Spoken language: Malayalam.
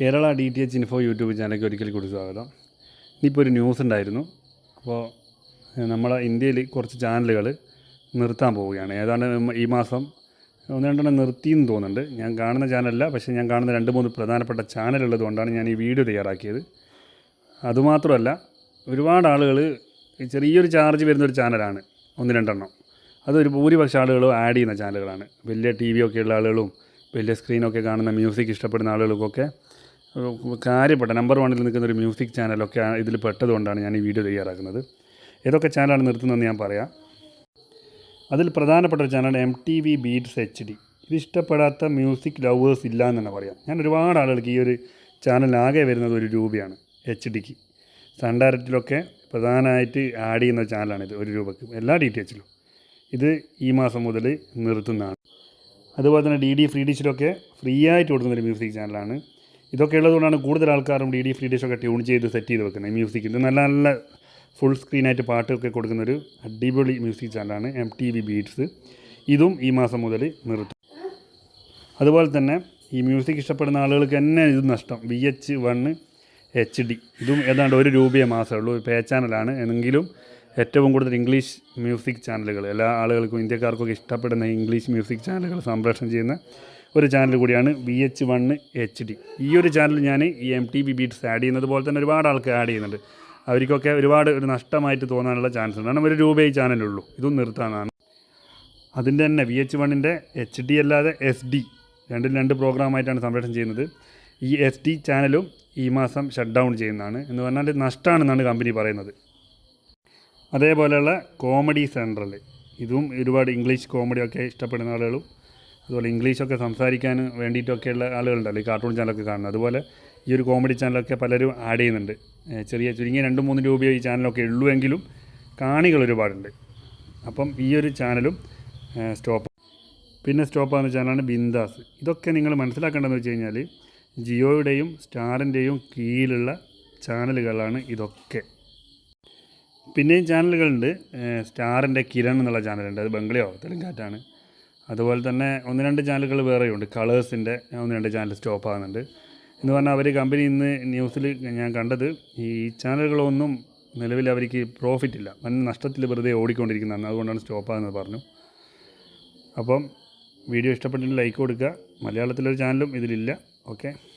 Kerala D T H info YouTube ചാനലിലേക്ക് ഒരിക്കൽ കൂടി സ്വാഗതം. ഇനിയിപ്പോൾ ഒരു ന്യൂസ് ഉണ്ടായിരുന്നു. അപ്പോൾ നമ്മളെ ഇന്ത്യയിൽ കുറച്ച് ചാനലുകൾ നിർത്താൻ പോവുകയാണ്. ഏതാണ്ട് ഈ മാസം ഒന്ന് രണ്ടെണ്ണം നിർത്തിയെന്ന് തോന്നുന്നുണ്ട്. ഞാൻ കാണുന്ന ചാനലല്ല പക്ഷേ ഞാൻ കാണുന്ന രണ്ട് മൂന്ന് പ്രധാനപ്പെട്ട ചാനലുള്ളത് കൊണ്ടാണ് ഞാൻ ഈ വീഡിയോ തയ്യാറാക്കിയത്. അതുമാത്രമല്ല ഒരുപാട് ആളുകൾ ചെറിയൊരു ചാർജ് വരുന്ന ഒരു ചാനലാണ് ഒന്ന് രണ്ടെണ്ണം. അതൊരു ഭൂരിപക്ഷം ആളുകളും ആഡ് ചെയ്യുന്ന ചാനലുകളാണ് വലിയ ടി വി ഒക്കെ ഉള്ള ആളുകളും വലിയ സ്ക്രീനൊക്കെ കാണുന്ന മ്യൂസിക് ഇഷ്ടപ്പെടുന്ന ആളുകൾക്കൊക്കെ കാര്യപ്പെട്ട നമ്പർ വണ്ണിൽ നിൽക്കുന്ന ഒരു മ്യൂസിക് ചാനലൊക്കെ ഇതിൽ പെട്ടതുകൊണ്ടാണ് ഞാൻ ഈ വീഡിയോ തയ്യാറാക്കുന്നത്. ഏതൊക്കെ ചാനലാണ് നിർത്തുന്നതെന്ന് ഞാൻ പറയാം. അതിൽ പ്രധാനപ്പെട്ട ഒരു ചാനലാണ് M T V beats H D ഇത് ഇഷ്ടപ്പെടാത്ത മ്യൂസിക് ലവേഴ്സ് ഇല്ല എന്ന് തന്നെ പറയാം. ഞാൻ ഒരുപാട് ആളുകൾക്ക് ഈ ഒരു ചാനലിനാകെ വരുന്നത് ഒരു രൂപയാണ് എച്ച് ഡിക്ക് സൺ ഡയറക്റ്റിലൊക്കെ പ്രധാനമായിട്ട് ആഡ് ചെയ്യുന്ന ചാനലാണിത് ഒരു രൂപക്ക്. എല്ലാ ഡി ടി എച്ചിലും ഇത് ഈ മാസം മുതൽ നിർത്തുന്നതാണ്. അതുപോലെ തന്നെ ഡി ഡി ഫ്രീ ഡിഷിലൊക്കെ ഫ്രീ ആയിട്ട് കൊടുക്കുന്ന ഒരു മ്യൂസിക് ചാനലാണ് ഇതൊക്കെ ഉള്ളതുകൊണ്ടാണ് കൂടുതൽ ആൾക്കാരും ഡി ഡി ഫ്രീ ഒക്കെ ട്യൂൺ ചെയ്ത് സെറ്റ് ചെയ്ത് വെക്കുന്നത്. മ്യൂസിക് ഇത് നല്ല നല്ല ഫുൾ സ്ക്രീനായിട്ട് പാട്ടൊക്കെ കൊടുക്കുന്ന ഒരു അടിപൊളി മ്യൂസിക് ചാനലാണ് എം ടി വി ബീറ്റ്സ് ഇതും ഈ മാസം മുതൽ നിർത്തും. അതുപോലെ തന്നെ ഈ മ്യൂസിക് ഇഷ്ടപ്പെടുന്ന ആളുകൾക്ക് തന്നെ ഇത് നഷ്ടം. V H one H D ഇതും ഏതാണ്ട് ഒരു രൂപയെ മാസമേ ഉള്ളൂ പേ ചാനലാണ് എന്നെങ്കിലും ഏറ്റവും കൂടുതൽ ഇംഗ്ലീഷ് മ്യൂസിക് ചാനലുകൾ എല്ലാ ആളുകൾക്കും ഇന്ത്യക്കാർക്കൊക്കെ ഇഷ്ടപ്പെടുന്ന ഇംഗ്ലീഷ് മ്യൂസിക് ചാനലുകൾ സംപ്രേഷണം ചെയ്യുന്ന ഒരു ചാനൽ കൂടിയാണ് V H one H D ഈ ഒരു ചാനൽ ഞാൻ ഈ M T B beats add ചെയ്യുന്നത് പോലെ തന്നെ ഒരുപാട് ആൾക്ക് ആഡ് ചെയ്യുന്നുണ്ട്. അവർക്കൊക്കെ ഒരുപാട് ഒരു നഷ്ടമായിട്ട് തോന്നാനുള്ള ചാൻസ് ഉണ്ട്. കാരണം ഒരു രൂപയെ ചാനലുള്ളൂ ഇതും നിർത്താനാണ്. അതിന്റെ തന്നെ വി എച്ച് വണ്ണിന്റെ എച്ച് ഡി അല്ലാതെ എസ് ഡി രണ്ടും രണ്ട് പ്രോഗ്രാമായിട്ടാണ് സംപ്രേഷണം ചെയ്യുന്നത്. ഈ എസ് ഡി ചാനലും ഈ മാസം ഷട്ട് ഡൗൺ ചെയ്യുന്നതാണ്. എന്ന് പറഞ്ഞാൽ നഷ്ടമാണെന്നാണ് കമ്പനി പറയുന്നത്. അതേപോലെയുള്ള കോമഡി സെൻട്രൽ ഇതും ഒരുപാട് ഇംഗ്ലീഷ് കോമഡിയൊക്കെ ഇഷ്ടപ്പെടുന്ന ആളുകളും അതുപോലെ ഇംഗ്ലീഷൊക്കെ സംസാരിക്കാൻ വേണ്ടിയിട്ടൊക്കെയുള്ള ആളുകളുണ്ടല്ലോ ഈ കാർട്ടൂൺ ചാനലൊക്കെ കാണുന്നത്. അതുപോലെ ഈ ഒരു കോമഡി ചാനലൊക്കെ പലരും ആഡ് ചെയ്യുന്നുണ്ട്. ചെറിയ ചുരുങ്ങിയ രണ്ട് മൂന്ന് രൂപ ഈ ചാനലൊക്കെ ഉള്ളൂ എങ്കിലും കാണികൾ ഒരുപാടുണ്ട്. അപ്പം ഈ ഒരു ചാനലും സ്റ്റോപ്പ് പിന്നെ സ്റ്റോപ്പ് ആകുന്ന ചാനലാണ് ബിന്ദാസ്. ഇതൊക്കെ നിങ്ങൾ മനസ്സിലാക്കേണ്ടതെന്ന് വെച്ച് കഴിഞ്ഞാൽ ജിയോയുടെയും സ്റ്റാറിന്റെയും കീഴിലുള്ള ചാനലുകളാണ് ഇതൊക്കെ. പിന്നെയും ചാനലുകളുണ്ട് സ്റ്റാറിന്റെ കിരൺ എന്നുള്ള ചാനലുണ്ട് അത് ബംഗ്ലയോ തെലുങ്കാറ്റാണ് അതുപോലെ തന്നെ ഒന്ന് രണ്ട് ചാനലുകൾ വേറെയുണ്ട്. കളേഴ്സിന്റെ ഒന്ന് രണ്ട് ചാനൽ സ്റ്റോപ്പ് ആകുന്നുണ്ട്. എന്ന് പറഞ്ഞാൽ അവർ കമ്പനി ഇന്ന് ന്യൂസിൽ ഞാൻ കണ്ടത് ഈ ചാനലുകളൊന്നും നിലവിൽ അവർക്ക് പ്രോഫിറ്റ് ഇല്ല. വൻ നഷ്ടത്തിൽ വെറുതെ ഓടിക്കൊണ്ടിരിക്കുന്നതാണ്. അതുകൊണ്ടാണ് സ്റ്റോപ്പ് ആകുന്നത് പറഞ്ഞു. അപ്പം വീഡിയോ ഇഷ്ടപ്പെട്ടിട്ട് ലൈക്ക് കൊടുക്കുക. മലയാളത്തിലൊരു ചാനലും ഇതിലില്ല. ഓക്കെ